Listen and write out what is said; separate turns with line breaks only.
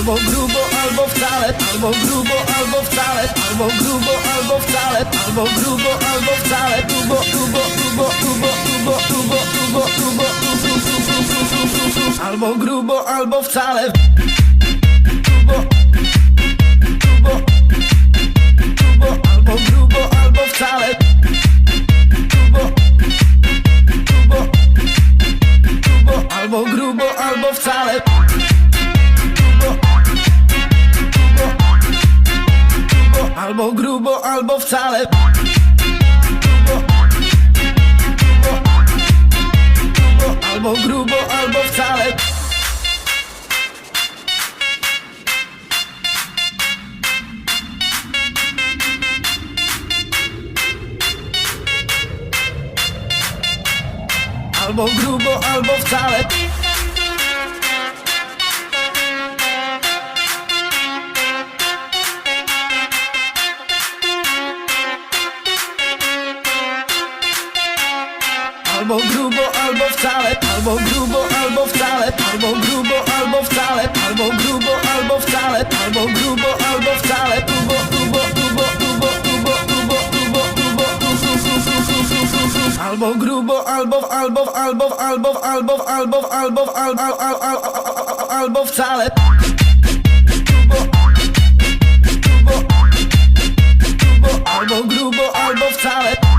albo grubo, albo wcale, albo grubo, albo wcale, albo grubo, albo wcale, albo grubo, albo wcale, grubo, grubo, grubo, grubo, grubo, grubo, grubo, grubo, grubo, albo grubo, albo wcale. Grubo, grubo, grubo, albo grubo, albo wcale. Grubo, grubo, grubo, albo grubo, albo wcale. Albo grubo, albo wcale. Albo grubo, albo wcale. Albo grubo, albo wcale. Albo grubo, albo wcale, albo grubo, albo wcale, albo grubo, albo wcale, albo grubo, albo wcale, albo grubo, albo wcale, grubo, grubo, grubo, grubo, grubo, grubo, grubo, grubo, albo grubo, albo, albo, albo, albo, albo, albo, albo, albo, albo wcale. Albo grubo, albo wcale.